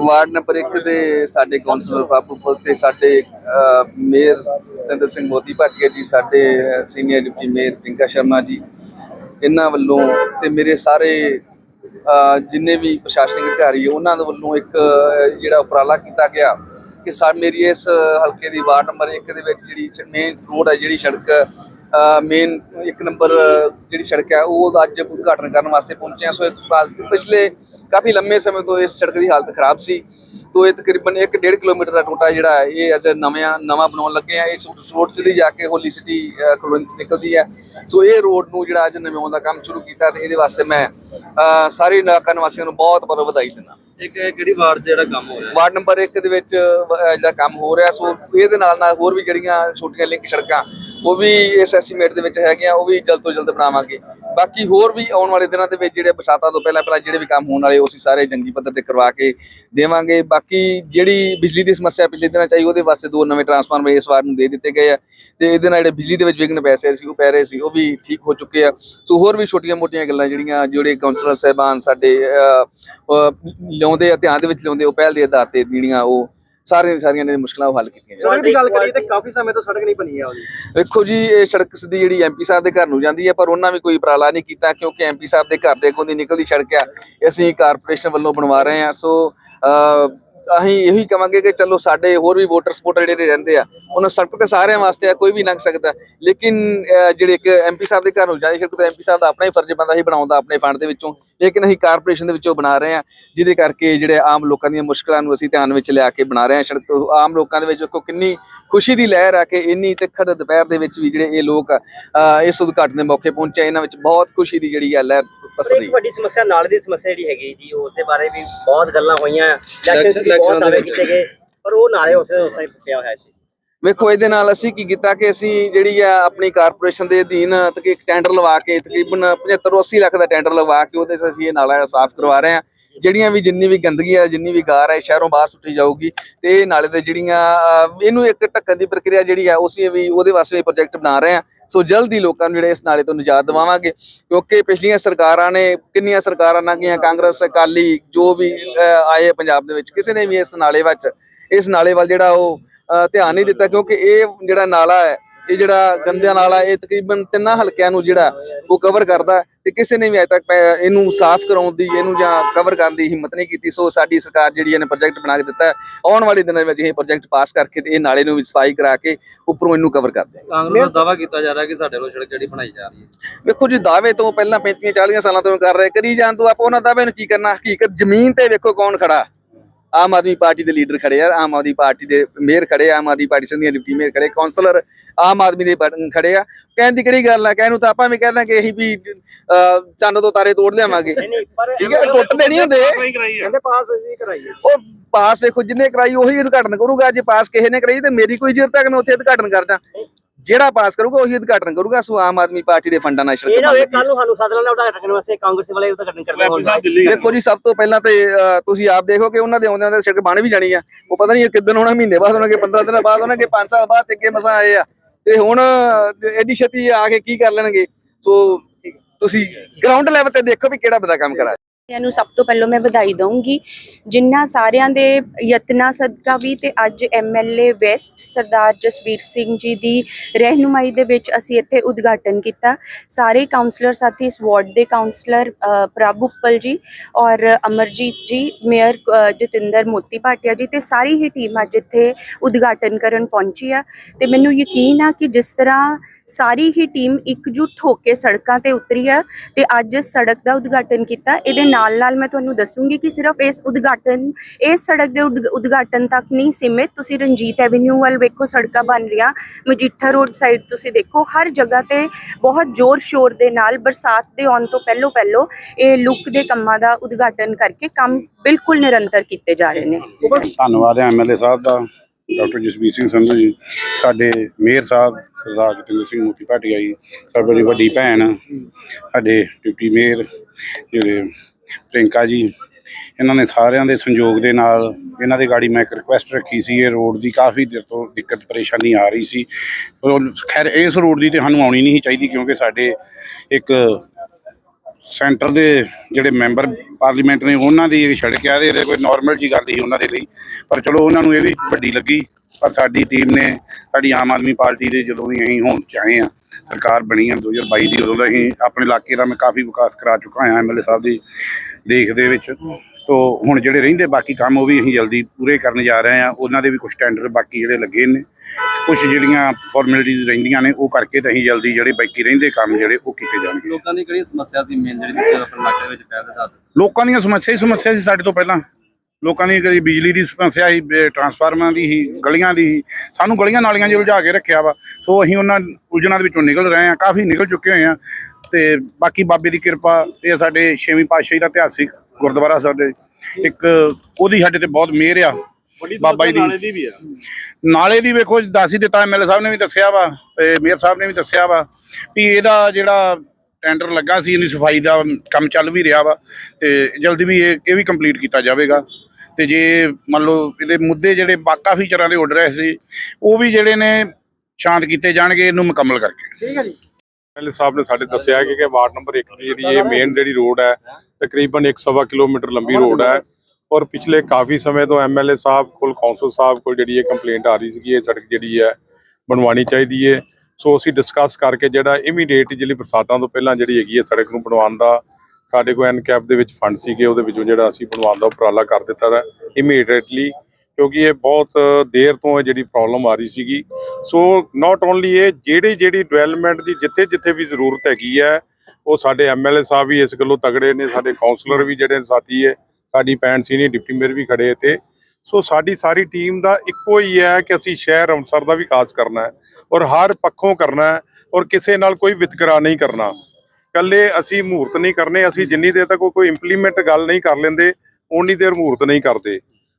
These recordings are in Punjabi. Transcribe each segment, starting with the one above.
ਵਾਰਡ ਨੰਬਰ 1 ਦੇ ਸਾਡੇ ਕਾਉਂਸਲਰ ਬਾਪੂਪੁਰ ਤੇ ਸਾਡੇ ਮੇਅਰ ਸਤਿੰਦਰ ਸਿੰਘ ਮੋਦੀ ਭਾਟੀਆ ਜੀ, ਸਾਡੇ senior deputy mayor Pinka Sharma ji. ਇਹਨਾਂ ਵੱਲੋਂ ਤੇ ਮੇਰੇ ਸਾਰੇ ਜਿੰਨੇ ਵੀ ਪ੍ਰਸ਼ਾਸਨਿਕ ਅਧਿਕਾਰੀ, ਉਹਨਾਂ ਦੇ ਵੱਲੋਂ ਇੱਕ ਜਿਹੜਾ ਉਪਰਾਲਾ ਕੀਤਾ ਗਿਆ ਕਿ ਸਾ, ਮੇਰੀ ਇਸ ਹਲਕੇ ਦੀ ਵਾਰਡ ਨੰਬਰ 1 ਦੇ ਵਿੱਚ ਜਿਹੜੀ ਮੇਨ ਰੋਡ ਹੈ ਜਿਹੜੀ ਸੜਕ ਮੇਨ ਇੱਕ ਨੰਬਰ ਜਿਹੜੀ ਸੜਕ ਹੈ ਉਹ ਅੱਜ ਉਦਘਾਟਨ ਕਰਨ ਵਾਸਤੇ ਪਹੁੰਚੇ ਹਾਂ। ਸੋ ਪਿਛਲੇ ਕਾਫੀ ਲੰਮੇ ਸਮੇਂ ਤੋਂ ਇਸ ਸੜਕ ਦੀ ਹਾਲਤ ਖਰਾਬ ਸੀ। ਤੋ ਇਹ ਤਕਰੀਬਨ 1.5 ਕਿਲੋਮੀਟਰ ਦਾ ਟੋਟਾ ਜਿਹੜਾ ਹੈ ਇਹ ਅਜੇ ਨਵਾਂ ਨਵਾਂ ਬਣਾਉਣ ਲੱਗੇ ਆ ਇਸ ਰੋਡ ਸਿੱਧੀ ਜਾ ਕੇ ਹੋਲੀ ਸਿਟੀ ਕਲੋਨੀ ਨਿਕਲਦੀ ਹੈ। ਸੋ ਇਹ ਰੋਡ ਨੂੰ ਜਿਹੜਾ ਅੱਜ ਨਵੇਂ ਦਾ ਕੰਮ ਸ਼ੁਰੂ ਕੀਤਾ ਤੇ ਇਹਦੇ ਵਾਸਤੇ ਮੈਂ ਸਾਰੇ ਇਲਾਕਾ ਨਿਵਾਸੀਆਂ ਨੂੰ ਬਹੁਤ ਬਹੁਤ ਵਧਾਈ ਦਿੰਦਾ। ਇੱਕ ਕਿਹੜੀ ਵਾਰਡ ਜਿਹੜਾ ਕੰਮ ਹੋ ਰਿਹਾ? ਵਾਰਡ ਨੰਬਰ 1 ਦੇ ਵਿੱਚ ਜਿਹੜਾ ਕੰਮ ਹੋ ਰਿਹਾ। ਸੋ ਇਹਦੇ ਨਾਲ ਨਾਲ ਹੋਰ ਵੀ ਜਿਹੜੀਆਂ ਛੋਟੀਆਂ ਲਿੰਕ ਸੜਕਾਂ ਉਹ ਵੀ ਇਸ ਐਸਟੀਮੇਟ ਦੇ ਵਿੱਚ ਹੈਗੀਆਂ ਉਹ ਵੀ ਜਲਦ ਤੋਂ ਜਲਦ ਬਣਾਵਾਂਗੇ। ਬਾਕੀ ਹੋਰ ਵੀ ਆਉਣ ਵਾਲੇ ਦਿਨਾਂ ਦੇ ਵਿੱਚ ਜਿਹੜੇ ਬਰਸਾਤਾਂ ਤੋਂ ਪਹਿਲਾਂ ਪਹਿਲਾਂ ਜਿਹੜੇ ਵੀ ਕੰਮ ਹੋਣ ਵਾਲੇ ਉਹ ਅਸੀਂ ਸਾਰੇ ਜੰਗੀ ਪੱਧਰ ਤੇ ਕਰਵਾ ਕੇ ਦੇਵਾਂਗੇ। ਬਾਕੀ ਜਿਹੜੀ ਬਿਜਲੀ ਦੀ ਸਮੱਸਿਆ ਪਿਛਲੇ ਦਿਨਾਂ ਚਾਹੀ ਉਹਦੇ ਵਾਸਤੇ ਦੋ ਨਵੇਂ ਟਰਾਂਸਫਾਰਮਰ ਇਸ ਵਾਰ ਨੂੰ ਦੇ ਦਿੱਤੇ ਗਏ ਆ। ਤੇ ਇਹਦੇ ਨਾਲ ਜਿਹੜੇ ਬਿਜਲੀ ਦੇ ਵਿੱਚ ਵਿਘਨ ਪੈਸੇ ਸੀ ਉਹ ਪੈ ਰਹੇ ਸੀ ਉਹ ਵੀ ਠੀਕ ਹੋ ਚੁੱਕੇ ਆ। ਸੋ ਹੋਰ ਵੀ ਛੋਟੀਆਂ-ਮੋਟੀਆਂ ਗੱਲਾਂ ਜਿਹੜੀਆਂ ਜਿਹੜੇ ਕਾਉਂਸਲਰ ਸਾਹਿਬਾਨ ਸਾਡੇ ਅਹ, ਲਿਆਉਂਦੇ ਆ ਧਿਆਨ ਦੇ ਵਿੱਚ ਲਿਆਉਂਦੇ ਉਹ ਪਹਿਲ ਦੇ ਆਧਾਰ ਤੇ ਜਿਹੜੀਆਂ ਉਹ ਸਾਰੀਆਂ ਦੀਆਂ ਸਾਰੀਆਂ ਨੇ ਮੁਸ਼ਕਲਾਂ ਉਹ ਹੱਲ ਕੀਤੀਆਂ ਜਾਣ ਸੜਕ ਦੀ ਗੱਲ ਕਰੀਏ ਤੇ ਕਾਫੀ ਸਮੇਂ ਤੋਂ ਸੜਕ ਨਹੀਂ ਬਣੀ ਹੈ ਉਹਦੀ। ਵੇਖੋ ਜੀ ਇਹ ਸੜਕ ਸਿੱਧੀ ਜਿਹੜੀ ਐਮਪੀ ਸਾਹਿਬ ਦੇ ਘਰ ਨੂੰ ਜਾਂਦੀ ਹੈ ਪਰ ਉਹਨਾਂ ਵੀ ਕੋਈ ਉਪਰਾਲਾ ਨਹੀਂ ਕੀਤਾ ਕਿਉਂਕਿ ਐਮਪੀ ਸਾਹਿਬ ਦੇ ਘਰ ਦੇ ਅੱਗੋਂ ਦੀ ਨਿਕਲਦੀ ਸੜਕ ਆ। ਇਹ ਅਸੀਂ ਕਾਰਪੋਰੇਸ਼ਨ ਵੱਲੋਂ ਬਣਵਾ ਰਹੇ ਹਾਂ ਸੋ ਅਸੀਂ ਇਹੀ ਕਵਾਂਗੇ ਕਿ ਚਲੋ ਸਾਡੇ ਹੋਰ ਵੀ ਵੋਟਰ ਸਪੋਰਟਰ ਜਿਹੜੇ ਰਹਿੰਦੇ ਆ ਉਹਨਾਂ ਸੜਕ ਤੇ ਸਾਰਿਆਂ ਵਾਸਤੇ ਆ ਕੋਈ ਵੀ ਲੰਘ ਸਕਦਾ। ਲੇਕਿਨ ਜਿਹੜੇ ਇੱਕ ਐਮਪੀ ਸਾਹਿਬ ਦੇ ਘਰ ਨੂੰ ਜਾਂਦੀ ਸੜਕ ਤੇ ਐਮਪੀ ਸਾਹਿਬ ਦਾ ਆਪਣਾ ਹੀ ਫਰਜ਼ ਬੰਦਾ ਹੀ ਬਣਾਉਂਦਾ ਆਪਣੇ ਫੰਡ ਦੇ ਵਿੱਚੋਂ। ਲੇਕਿਨ ਅਸੀਂ ਕਾਰਪੋਰੇਸ਼ਨ ਦੇ ਵਿੱਚੋਂ ਬਣਾ ਰਹੇ ਹਾਂ ਜਿਹਦੇ ਕਰਕੇ ਜਿਹੜੇ ਆਮ ਲੋਕਾਂ ਦੀਆਂ ਮੁਸ਼ਕਲਾਂ ਨੂੰ ਅਸੀਂ ਧਿਆਨ ਵਿੱਚ ਲਿਆ ਕੇ ਬਣਾ ਰਹੇ ਹਾਂ ਸੜਕ ਆਮ ਲੋਕਾਂ ਦੇ ਵਿੱਚ ਵੇਖੋ ਕਿੰਨੀ ਖੁਸ਼ੀ ਦੀ ਲਹਿਰ ਆ ਕਿ ਇੰਨੀ ਤਿੱਖੜ ਦੁਪਹਿਰ ਦੇ ਵਿੱਚ ਵੀ ਜਿਹੜੇ ਇਹ ਲੋਕ ਅਹ, ਇਸ ਉਦਘਾਟਨ ਦੇ ਮੌਕੇ ਪਹੁੰਚੇ ਇਹਨਾਂ ਵਿੱਚ ਬਹੁਤ ਖੁਸ਼ੀ ਦੀ ਜਿਹੜੀ ਹੈ ਲਹਿਰ ਪਸਰ ਵੱਡੀ ਸਮੱਸਿਆ ਨਾਲੇ ਦੀ ਸਮੱਸਿਆ ਜਿਹੜੀ ਹੈਗੀ ਜੀ ਉਸ ਦੇ ਬਾਰੇ ਵੀ ਬਹੁਤ ਗੱਲਾਂ ਹੋਈਆਂ। ਇਲੈਕਸ਼ਨ ਦੀ ਬਹੁਤ ਦਾਅਵੇ ਕੀਤੇ ਗਏ ਪਰ ਉਹ ਨਾਲੇ ਉਸੇ ਉਸੇ ਪੁੱਟਿਆ ਹੋਇਆ ਸੀ। ਵੇਖੋ ਇਹਦੇ ਨਾਲ ਅਸੀਂ ਕੀ ਕੀਤਾ ਕਿ ਅਸੀਂ ਜਿਹੜੀ ਆ ਆਪਣੀ ਕਾਰਪੋਰੇਸ਼ਨ ਦੇ ਅਧੀਨ ਤਕ ਇੱਕ ਟੈਂਡਰ ਲਵਾ ਕੇ ਤਕਰੀਬਨ 75 80 ਲੱਖ ਦਾ ਟੈਂਡਰ ਲਵਾ ਕੇ ਉਹਦੇ 'ਚ ਅਸੀਂ ਇਹ ਨਾਲਾ ਸਾਫ਼ ਕਰਵਾ ਰਹੇ ਹਾਂ। ਜਿਹੜੀਆਂ ਵੀ ਜਿੰਨੀ ਵੀ ਗੰਦਗੀ ਹੈ ਜਿੰਨੀ ਵੀ ਗਾਰ ਹੈ ਸ਼ਹਿਰੋਂ ਬਾਹਰ ਸੁੱਟੀ ਜਾਊਗੀ ਤੇ ਇਹ ਨਾਲੇ ਦੇ ਜਿਹੜੀਆਂ ਇਹਨੂੰ ਇੱਕ ਢੱਕਣ ਦੀ ਪ੍ਰਕਿਰਿਆ ਜਿਹੜੀ ਹੈ ਉਸੇ ਵੀ ਉਹਦੇ ਵਾਸਤੇ ਵੀ ਪ੍ਰੋਜੈਕਟ ਬਣਾ ਰਹੇ ਹਾਂ ਸੋ ਜਲਦੀ ਲੋਕਾਂ ਨੂੰ ਜਿਹੜੇ ਇਸ ਨਾਲੇ ਤੋਂ ਨਿਜਾਤ ਦਿਵਾਵਾਂਗੇ, ਕਿਉਂਕਿ ਪਿਛਲੀਆਂ ਸਰਕਾਰਾਂ ਨੇ, ਕਿੰਨੀਆਂ ਸਰਕਾਰਾਂ ਲੰਘੀਆਂ ਕਾਂਗਰਸ, ਅਕਾਲੀ, ਜੋ ਵੀ ਆਏ ਪੰਜਾਬ ਦੇ ਵਿੱਚ, ਕਿਸੇ ਨੇ ਵੀ ਇਸ ਨਾਲੇ ਵਿੱਚ, ਇਸ ਨਾਲੇ ਵੱਲ ਜਿਹੜਾ ਉਹ ਧਿਆਨ ਨਹੀਂ ਦਿੱਤਾ, ਕਿਉਂਕਿ ਇਹ ਜਿਹੜਾ ਨਾਲਾ ਹੈ ਇਹ ਜਿਹੜਾ ਗੰਦਿਆਂ ਨਾਲਾ ਇਹ ਤਕਰੀਬਨ ਤਿੰਨਾਂ ਹਲਕਿਆਂ ਨੂੰ ਜਿਹੜਾ ਉਹ ਕਵਰ ਕਰਦਾ ਤੇ ਕਿਸੇ ਨੇ ਵੀ ਅਜੇ ਤੱਕ ਇਹਨੂੰ ਸਾਫ਼ ਕਰਾਉਣ ਦੀ ਇਹਨੂੰ ਜਾਂ ਕਵਰ ਕਰਨ ਦੀ ਹਿੰਮਤ ਨਹੀਂ ਕੀਤੀ। ਸੋ ਸਾਡੀ ਸਰਕਾਰ ਜਿਹੜੀ ਇਹਨੇ ਪ੍ਰੋਜੈਕਟ ਬਣਾ ਕੇ ਦਿੱਤਾ ਆਉਣ ਵਾਲੇ ਦਿਨਾਂ ਵਿੱਚ ਇਹ ਪ੍ਰੋਜੈਕਟ ਪਾਸ ਕਰਕੇ ਤੇ ਇਹ ਨਾਲੇ ਨੂੰ ਵੀ ਸਫ਼ਾਈ ਕਰਾ ਕੇ ਉੱਪਰੋਂ ਇਹਨੂੰ ਕਵਰ ਕਰ ਦੇ ਕਾਂਗਰਸ ਦਾ ਦਾਵਾ ਕੀਤਾ ਜਾ ਰਿਹਾ ਕਿ ਸਾਡੇ ਵੱਲੋਂ ਸੜਕ ਜਿਹੜੀ ਬਣਾਈ ਜਾ ਰਹੀ ਹੈ। ਵੇਖੋ ਜੀ ਦਾਅਵੇ ਤੋਂ ਪਹਿਲਾਂ 35 40 ਸਾਲਾਂ ਤੋਂ ਕਰ ਰਹੇ ਕਰੀ ਜਾਣ ਤੋਂ ਆਪਾਂ ਉਹਨਾਂ ਦਾਅਵੇ ਨੂੰ ਕੀ ਕਰਨਾ? ਹਕੀਕਤ ਜ਼ਮੀਨ ਤੇ ਵੇਖੋ ਕੌਣ ਖੜਾ। ਆਮ ਆਦਮੀ ਪਾਰਟੀ ਦੇ ਲੀਡਰ ਖੜੇ ਆ ਆਮ ਆਦਮੀ ਪਾਰਟੀ ਦੇ ਮੇਅਰ ਖੜੇ ਆ ਆਮ ਆਦਮੀ ਪਾਰਟੀ ਸੰਧੀਆਂ ਡਿਪਟੀ ਮੇਅਰ ਖੜੇ ਕਾਉਂਸਲਰ ਆਮ ਆਦਮੀ ਦੇ ਖੜੇ ਆ। ਕਹਿਣ ਦੀ ਕਿਹੜੀ ਗੱਲ ਆ? ਕਹਿਣ ਨੂੰ ਤਾਂ ਆਪਾਂ ਵੀ ਕਹਿੰਦਾ ਕਿ ਇਹੀ ਵੀ ਚੰਨ ਤੋਂ ਤਾਰੇ ਤੋੜ ਲਿਆਵਾਂਗੇ। ਠੀਕ ਹੈ ਟੁੱਟਦੇ ਨਹੀਂ ਹੁੰਦੇ। ਕਹਿੰਦੇ ਪਾਸ ਅਸੀਂ ਕਰਾਈ ਹੈ ਉਹ ਪਾਸ ਵੇਖੋ ਜਿੰਨੇ ਕਰਾਈ ਉਹੀ ਉਦਘਾਟਨ ਕਰੂਗਾ। ਜੇ ਪਾਸ ਕਿਸੇ ਨੇ ਕਰਾਈ ਤੇ ਮੇਰੀ ਕੋਈ ਜ਼ਰੂਰਤ ਹੈ ਕਿ ਮੈਂ ਉੱਥੇ ਉਦਘਾਟਨ ਕਰਦਾ। ਜਿਹੜਾ ਪਾਸ ਕਰੂਗਾ ਉਹੀ ਉਦਘਾਟਨ ਕਰੂਗਾ ਸੋ ਆਮ ਆਦਮੀ ਪਾਰਟੀ ਦੇ ਫੰਡਾਂ ਨਾਲ ਇਹ ਸ਼ਰਕਤ ਨਾ ਹੋਵੇ ਮੰਨਦੀ ਹੈ। ਕੱਲ ਨੂੰ ਸਾਨੂੰ ਸੱਦ ਲੈਣਾ ਉਹਦਾ ਕੱਟਣ ਵਾਸਤੇ ਕਾਂਗਰਸ ਵਾਲੇ ਉਹਦਾ ਕੱਟਣ ਕਰਦੇ ਹੋਣ ਦੇਖੋ ਜੀ ਸਭ ਤੋਂ ਪਹਿਲਾਂ ਤੇ ਤੁਸੀਂ ਆਪ ਦੇਖੋ ਕਿ ਉਹਨਾਂ ਦੇ ਆਉਂਦੇ ਆਉਂਦੇ ਸੜਕ ਬਣ ਵੀ ਜਾਣੀ ਆ। ਉਹ ਪਤਾ ਨਹੀਂ ਕਿਦਾਂ ਹੋਣਾ ਮਹੀਨੇ ਬਾਅਦ ਹੋਣਗੇ 15 ਦਿਨਾਂ ਬਾਅਦ ਹੋਣਗੇ 5 ਸਾਲ ਬਾਅਦ ਤੇ ਅੱਗੇ ਮਸਾਂ ਆਏ ਆ। ਤੇ ਹੁਣ ਐਡੀ ਛੇਤੀ ਆ ਕੇ ਕੀ ਕਰ ਲੈਣਗੇ? ਸੋ ਤੁਸੀਂ ਗਰਾਊਂਡ ਲੈਵਲ ਤੇ ਦੇਖੋ ਵੀ ਕਿਹੜਾ ਬੰਦਾ ਕੰਮ ਕਰਾ ਸਾਰਿਆਂ ਨੂੰ ਸਭ ਤੋਂ ਪਹਿਲਾਂ ਮੈਂ ਵਧਾਈ ਦਊਂਗੀ। ਜਿਨ੍ਹਾਂ ਸਾਰਿਆਂ ਦੇ ਯਤਨਾ ਸਦਕਾ ਵੀ ਤੇ ਅੱਜ ਐਮਐਲਏ ਵੈਸਟ ਸਰਦਾਰ ਜਸਵੀਰ ਸਿੰਘ ਜੀ ਦੀ ਰਹਿਨੁਮਾਈ ਦੇ ਵਿੱਚ ਅਸੀਂ ਇੱਥੇ ਉਦਘਾਟਨ ਕੀਤਾ। ਸਾਰੇ ਕਾਉਂਸਲਰ ਸਾਥੀ ਇਸ ਵਾਰਡ ਦੇ ਕਾਉਂਸਲਰ ਅ, ਪ੍ਰਭ ਉੱਪਲ ਜੀ ਔਰ ਅਮਰਜੀਤ ਜੀ ਮੇਅਰ ਜਤਿੰਦਰ ਮੋਤੀ ਭਾਟਿਆ ਜੀ ਤੇ ਸਾਰੀ ਹੀ ਟੀਮ ਅੱਜ ਇੱਥੇ ਉਦਘਾਟਨ ਕਰਨ ਪਹੁੰਚੀ ਆ। ਤੇ ਮੈਨੂੰ ਯਕੀਨ ਆ ਕਿ ਜਿਸ ਤਰ੍ਹਾਂ ਸਾਰੀ ਹੀ ਟੀਮ ਇਕਜੁੱਟ ਹੋ ਕੇ ਸੜਕਾਂ ਤੇ ਉਤਰੀ ਆ ਤੇ ਅੱਜ ਸੜਕ ਦਾ ਉਦਘਾਟਨ ਕੀਤਾ ਇਹਦੇ ਨਾਲ ਨਾਲ ਨਾਲ ਮੈਂ ਤੁਹਾਨੂੰ ਦੱਸੂਗੀ ਕਿ ਸਿਰਫ ਇਸ ਉਦਘਾਟਨ, ਇਸ ਸੜਕ ਦੇ ਉਦਘਾਟਨ ਤੱਕ ਨਹੀਂ ਸੀਮਿਤ, ਤੁਸੀਂ ਰਣਜੀਤ ਐਵਨਿਊ ਵੱਲ ਵੇਖੋ, ਸੜਕਾਂ ਬਣ ਰਹੀਆਂ, ਮਜੀਠਾ ਰੋਡ ਸਾਈਡ ਤੁਸੀਂ ਦੇਖੋ, ਹਰ ਜਗ੍ਹਾ ਤੇ ਬਹੁਤ ਜ਼ੋਰ ਸ਼ੋਰ ਦੇ ਨਾਲ ਬਰਸਾਤ ਦੇ ਆਉਣ ਤੋਂ ਪਹਿਲਾਂ ਪਹਿਲਾਂ ਇਹ ਲੁੱਕ ਦੇ ਕੰਮਾਂ ਦਾ ਉਦਘਾਟਨ ਕਰਕੇ ਕੰਮ ਬਿਲਕੁਲ ਨਿਰੰਤਰ ਕੀਤੇ ਜਾ ਰਹੇ ਨੇ। ਧੰਨਵਾਦ ਐਮਐਲਏ ਸਾਹਿਬ ਦਾ, ਡਾਕਟਰ ਜਸਬੀਰ ਸਿੰਘ ਸੰਧੂ ਜੀ, ਸਾਡੇ ਮੇਅਰ ਸਾਹਿਬ ਸਰਦਾਰ ਜਤਿੰਦਰ ਸਿੰਘ ਮੋਤੀ ਭਾਟੀਆ ਜੀ ਸਾਡੀ ਵੱਡੀ ਭੈਣ, ਸਾਡੇ ਡਿਪਟੀ ਮੇਅਰ, ਜਿਹੜੇ ਪ੍ਰਿੰਕਾ ਜੀ, ਇਹਨਾਂ ਨੇ ਸਾਰਿਆਂ ਦੇ ਸੰਯੋਗ ਦੇ ਨਾਲ ਇਹਨਾਂ ਦੇ ਗਾੜੀ ਮੈਂ ਇੱਕ ਰਿਕੁਐਸਟ ਰੱਖੀ ਸੀ, ਇਹ ਰੋਡ ਦੀ ਕਾਫੀ ਦੇਰ ਤੋਂ ਦਿੱਕਤ, ਪਰੇਸ਼ਾਨੀ ਆ ਰਹੀ ਸੀ। ਉਹ ਖੈਰ, ਇਸ ਰੋਡ ਦੀ ਤੇ ਸਾਨੂੰ ਆਉਣੀ ਨਹੀਂ ਸੀ ਚਾਹੀਦੀ ਕਿਉਂਕਿ ਸਾਡੇ ਇੱਕ ਸੈਂਟਰ ਦੇ ਜਿਹੜੇ ਮੈਂਬਰ ਪਾਰਲੀਮੈਂਟ ਨੇ, ਉਹਨਾਂ ਦੀ ਇਹ ਸੜਕ ਆ ਇਹਦੇ ਕੋਈ ਨਾਰਮਲ ਜੀ ਗੱਲ ਸੀ ਉਹਨਾਂ ਦੇ ਲਈ। ਪਰ ਚਲੋ, ਉਹਨਾਂ ਨੂੰ ਇਹ ਵੀ ਵੱਡੀ ਲੱਗੀ। ਪਰ ਸਾਡੀ ਟੀਮ ਨੇ ਸਾਡੀ ਆਮ ਆਦਮੀ ਪਾਰਟੀ ਦੇ ਜਦੋਂ ਵੀ ਅਸੀਂ ਹੁਣ ਚਾਹੇ ਆ ਸਰਕਾਰ ਬਣੀ ਆ 2022 ਦੀ ਉਦੋਂ ਦਾ ਅਸੀਂ ਆਪਣੇ ਇਲਾਕੇ ਦਾ ਮੈਂ ਕਾਫੀ ਵਿਕਾਸ ਕਰਾ ਚੁੱਕਾ ਹਾਂ ਐਮਐਲਏ ਸਾਹਿਬ ਦੀ ਦੇਖ ਦੇ ਵਿੱਚ। ਤੋ ਹੁਣ ਜਿਹੜੇ ਰਹਿੰਦੇ ਬਾਕੀ ਕੰਮ ਉਹ ਵੀ ਅਸੀਂ ਜਲਦੀ ਪੂਰੇ ਕਰਨ ਜਾ ਰਹੇ ਆ ਉਹਨਾਂ ਦੇ ਵੀ ਕੁਝ ਟੈਂਡਰ ਬਾਕੀ ਜਿਹੜੇ ਲੱਗੇ ਨੇ। ਕੁਝ ਜਿਹੜੀਆਂ ਫਾਰਮੈਲਿਟੀਜ਼ ਰਹਿੰਦੀਆਂ ਨੇ ਉਹ ਕਰਕੇ ਤਾਂ ਅਸੀਂ ਜਲਦੀ ਜਿਹੜੇ ਬਾਕੀ ਰਹਿੰਦੇ ਕੰਮ ਜਿਹੜੇ ਉਹ ਕੀਤੇ ਜਾਣਗੇ। ਲੋਕਾਂ ਦੀ ਕਿਹੜੀ ਸਮੱਸਿਆ ਸੀ ਮੇਨ ਜਿਹੜੀ ਤੁਸੀਂ ਆਪਣੇ ਇਲਾਕੇ ਵਿੱਚ ਪਹਿਲ ਦੇ ਦੱਸ ਲੋਕਾਂ ਦੀਆਂ ਸਮੱਸਿਆ ਹੀ ਸਮੱਸਿਆ ਸੀ ਸਾਡੇ ਤੋਂ ਪਹਿਲਾਂ। ਲੋਕਾਂ ਦੀ ਕਦੀ ਬਿਜਲੀ ਦੀ ਸਮੱਸਿਆ ਸੀ ਟਰਾਂਸਫਾਰਮਰਾਂ ਦੀ ਸੀ ਗਲੀਆਂ ਦੀ ਸੀ। ਸਾਨੂੰ ਗਲੀਆਂ ਨਾਲੀਆਂ 'ਚ ਉਲਝਾ ਕੇ ਰੱਖਿਆ ਵਾ। ਸੋ ਅਸੀਂ ਉਹਨਾਂ ਉਲਝਣਾਂ ਦੇ ਵਿੱਚੋਂ ਨਿਕਲ ਰਹੇ ਹਾਂ ਕਾਫੀ ਨਿਕਲ ਚੁੱਕੇ ਹੋਏ ਹਾਂ। ਤੇ ਬਾਕੀ ਬਾਬੇ ਦੀ ਕਿਰਪਾ ਇਹ ਸਾਡੇ ਛੇਵੀਂ ਪਾਤਸ਼ਾਹੀ ਦਾ ਇਤਿਹਾਸਿਕ ਗੁਰਦੁਆਰਾ ਸਾਡੇ। ਇੱਕ ਉਹਦੀ ਸਾਡੇ ਤੇ ਬਹੁਤ ਮਿਹਰ ਆ। ਬਾਬਾ ਜੀ ਦੀ। ਦੀ ਵੀ ਆ। ਨਾਲੇ ਦੀ ਵੇਖੋ ਦੱਸ ਹੀ ਦਿੱਤਾ ਐਮਐਲਏ ਸਾਹਿਬ ਨੇ ਵੀ ਦੱਸਿਆ ਵਾ ਤੇ ਮੇਅਰ ਸਾਹਿਬ ਨੇ ਵੀ ਦੱਸਿਆ ਵਾ ਵੀ ਇਹਦਾ ਜਿਹੜਾ ਟੈਂਡਰ ਲੱਗਾ ਸੀ ਇਹਦੀ ਸਫ਼ਾਈ ਦਾ ਕੰਮ ਚੱਲ ਵੀ ਰਿਹਾ ਵਾ ਤੇ ਜਲਦੀ ਵੀ ਇਹ ਇਹ ਵੀ ਕੰਪਲੀਟ ਕੀਤਾ ਜਾਵੇਗਾ। ਤੇ ਜੇ ਮੰਨ ਲਓ ਇਹਦੇ ਮੁੱਦੇ ਜਿਹੜੇ ਬਾ- ਕਾਫੀ ਚਿਰਾਂ ਦੇ ਉੱਡ ਰਹੇ ਸੀ ਉਹ ਵੀ ਜਿਹੜੇ ਨੇ ਸ਼ਾਂਤ ਕੀਤੇ ਜਾਣਗੇ ਇਹਨੂੰ ਮੁਕੰਮਲ ਕਰਕੇ। ਐਮਐਲਏ ਸਾਹਿਬ ਨੇ ਸਾਡੇ ਦੱਸਿਆ ਕਿ ਕਿ ਵਾਰਡ ਨੰਬਰ 1 ਦੀ ਜਿਹੜੀ ਇਹ ਮੇਨ ਜਿਹੜੀ ਰੋਡ ਹੈ ਤਕਰੀਬਨ 1.5 ਕਿਲੋਮੀਟਰ ਲੰਬੀ ਰੋਡ ਹੈ। ਔਰ ਪਿਛਲੇ ਕਾਫੀ ਸਮੇਂ ਤੋਂ ਐਮਐਲਏ ਸਾਹਿਬ ਕੋਲ ਕੌਂਸਲ ਸਾਹਿਬ ਕੋਲ ਜਿਹੜੀ ਇਹ ਕੰਪਲੇਂਟ ਆ ਰਹੀ ਸੀ ਕਿ ਇਹ ਸੜਕ ਜਿਹੜੀ ਹੈ ਬਣਵਾਉਣੀ ਚਾਹੀਦੀ ਹੈ। ਸੋ ਅਸੀਂ ਡਿਸਕਸ ਕਰਕੇ ਜਿਹੜਾ ਇਮੀਡੀਏਟ ਜਿਹੜੀ ਬਰਸਾਤਾਂ ਤੋਂ ਪਹਿਲਾਂ ਜਿਹੜੀ ਹੈਗੀ ਹੈ ਸੜਕ ਨੂੰ ਬਣਵਾਉਣ ਦਾ ਸਾਡੇ ਕੋਲ ਐਨਕੈਪ ਦੇ ਵਿੱਚ ਫੰਡ ਸੀਗੇ, ਉਹਦੇ ਵਿੱਚੋਂ ਜਿਹੜਾ ਅਸੀਂ ਬਣਵਾਉਣ ਦਾ ਉਪਰਾਲਾ ਕਰ ਦਿੱਤਾ ਹੈ ਇਮੀਡੀਏਟਲੀ ਕਿਉਂਕਿ ਇਹ ਬਹੁਤ ਦੇਰ ਤੋਂ ਇਹ ਜਿਹੜੀ ਪ੍ਰੋਬਲਮ ਆ ਰਹੀ ਸੀਗੀ। ਸੋ ਨਾਟ ਓਨਲੀ ਇਹ, ਜਿਹੜੀ ਜਿਹੜੀ ਡਿਵੈਲਪਮੈਂਟ ਦੀ ਜਿੱਥੇ ਜਿੱਥੇ ਵੀ ਜ਼ਰੂਰਤ ਹੈਗੀ ਹੈ ਉਹ ਸਾਡੇ ਐਮਐਲਏ ਸਾਹਿਬ ਵੀ ਇਸ ਗੱਲੋਂ ਤਗੜੇ ਨੇ, ਸਾਡੇ ਕਾਉਂਸਲਰ ਵੀ ਜਿਹੜੇ ਸਾਥੀ ਹੈ, ਸਾਡੀ ਭੈਣ ਸੀਨੀਅਰ ਡਿਪਟੀ ਮੇਅਰ ਵੀ ਖੜੇ ਤੇ ਸੋ ਸਾਡੀ ਸਾਰੀ ਟੀਮ ਦਾ ਇੱਕੋ ਹੀ ਹੈ ਕਿ ਅਸੀਂ ਸ਼ਹਿਰ ਅੰਮ੍ਰਿਤਸਰ ਦਾ ਵਿਕਾਸ ਕਰਨਾ ਹੈ, ਔਰ ਹਰ ਪੱਖੋਂ ਕਰਨਾ ਹੈ, ਔਰ ਕਿਸੇ ਨਾਲ ਕੋਈ ਵਿਤਕਰਾ ਨਹੀਂ ਕਰਨਾ। ਕੱਲੇ ਅਸੀਂ ਮਹੂਰਤ ਨਹੀਂ ਕਰਨੇ, ਅਸੀਂ ਜਿੰਨੀ ਦੇਰ ਤੱਕ ਉਹ ਕੋਈ ਇੰਪਲੀਮੈਂਟ ਗੱਲ ਨਹੀਂ ਕਰ ਲੈਂਦੇ ਉਨੀ ਦੇਰ ਮਹੂਰਤ ਨਹੀਂ ਕਰਦੇ।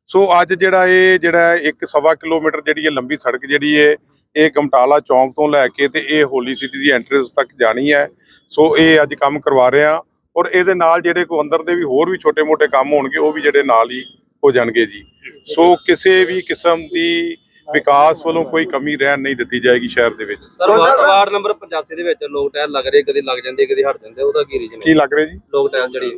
ਸੋ ਅੱਜ ਜਿਹੜਾ ਇਹ, ਜਿਹੜਾ ਇੱਕ ਸਵਾ ਕਿਲੋਮੀਟਰ ਜਿਹੜੀ ਇਹ ਲੰਬੀ ਸੜਕ ਜਿਹੜੀ ਹੈ ਇਹ ਕਮਟਾਲਾ ਚੌਂਕ ਤੋਂ ਲੈ ਕੇ ਤੇ ਇਹ ਹੋਲੀ ਸਿਟੀ ਦੀ ਐਂਟਰੈਂਸ ਤੱਕ ਜਾਣੀ ਹੈ। ਸੋ ਇਹ ਅੱਜ ਕੰਮ ਕਰਵਾ ਰਹੇ ਹਾਂ ਔਰ ਇਹਦੇ ਨਾਲ ਜਿਹੜੇ ਕੋ ਅੰਦਰ ਦੇ ਵੀ ਹੋਰ ਵੀ ਛੋਟੇ-ਮੋਟੇ ਕੰਮ ਹੋਣਗੇ, ਉਹ ਵੀ ਜਿਹੜੇ ਨਾਲ ਹੀ ਹੋ ਜਾਣਗੇ ਜੀ। ਸੋ ਕਿਸੇ ਵੀ ਕਿਸਮ ਦੀ ਵਿਕਾਸ ਵੱਲੋਂ ਕੋਈ ਕਮੀ ਰਹਿਣ ਨਹੀਂ ਦਿੱਤੀ ਜਾਏਗੀ ਸ਼ਹਿਰ ਦੇ ਵਿੱਚ। ਸਰ ਵਾਰਡ ਨੰਬਰ 85 ਦੇ ਵਿੱਚ ਲੋਕ ਟਾਇਰ ਲੱਗ ਰਹੇ ਕਦੇ ਲੱਗ ਜਾਂਦੇ ਕਦੇ ਹਟ ਜਾਂਦੇ ਉਹਦਾ ਕੀ ਰੀਜਨ ਕੀ ਲੱਗ ਰਿਹਾ ਜੀ? ਲੋਕ ਟਾਇਰ ਜਿਹੜੀ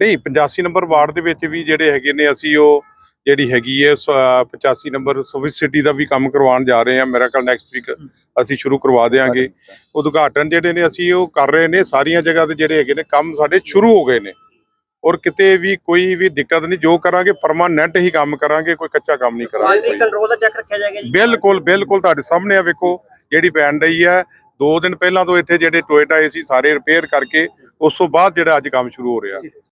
ਨਹੀਂ 85 ਨੰਬਰ ਵਾਰਡ ਦੇ ਵਿੱਚ ਵੀ ਜਿਹੜੇ ਹੈਗੇ ਨੇ ਅਸੀਂ ਉਹ ਜਿਹੜੀ ਹੈਗੀ ਹੈ ਸ- 85 ਨੰਬਰ ਸਵਿਸ ਸਿਟੀ ਦਾ ਵੀ ਕੰਮ ਕਰਵਾਉਣ ਜਾ ਰਹੇ ਹਾਂ। ਮੇਰਾ ਕੱਲ ਨੈਕਸਟ ਵੀਕ ਅਸੀਂ ਸ਼ੁਰੂ ਕਰਵਾ ਦੇਵਾਂਗੇ ਉਦਘਾਟਨ ਜਿਹੜੇ ਨੇ ਅਸੀਂ ਉਹ ਕਰ ਰਹੇ ਨੇ ਸਾਰੀਆਂ ਜਗ੍ਹਾ ਤੇ ਜਿਹੜੇ ਹੈਗੇ ਨੇ ਕੰਮ ਸਾਡੇ ਸ਼ੁਰੂ ਹੋ ਗਏ ਨੇ। ਔਰ ਕਿਤੇ ਵੀ ਕੋਈ ਵੀ ਦਿੱਕਤ ਨਹੀਂ ਜੋ ਕਰਾਂਗੇ ਪਰਮਾਨੈਂਟ ਹੀ ਕੰਮ ਕਰਾਂਗੇ ਕੋਈ ਕੱਚਾ ਕੰਮ ਨਹੀਂ ਕਰਾਂਗੇ ਕੰਟਰੋਲ ਦਾ ਚੈੱਕ ਰੱਖਿਆ ਜਾਏਗਾ ਜੀ? ਬਿਲਕੁਲ ਬਿਲਕੁਲ ਤੁਹਾਡੇ ਸਾਹਮਣੇ ਆ ਵੇਖੋ ਜਿਹੜੀ ਪੈਣ ਰਹੀ ਹੈ ਦੋ ਦਿਨ ਪਹਿਲਾਂ ਤੋਂ ਇੱਥੇ ਜਿਹੜੇ ਟੋਇਟਾ ਏ ਸੀ ਸਾਰੇ ਰਿਪੇਅਰ ਕਰਕੇ ਉਸ ਤੋਂ ਬਾਅਦ ਜਿਹੜਾ ਅੱਜ ਕੰਮ ਸ਼ੁਰੂ ਹੋ ਰਿਹਾ।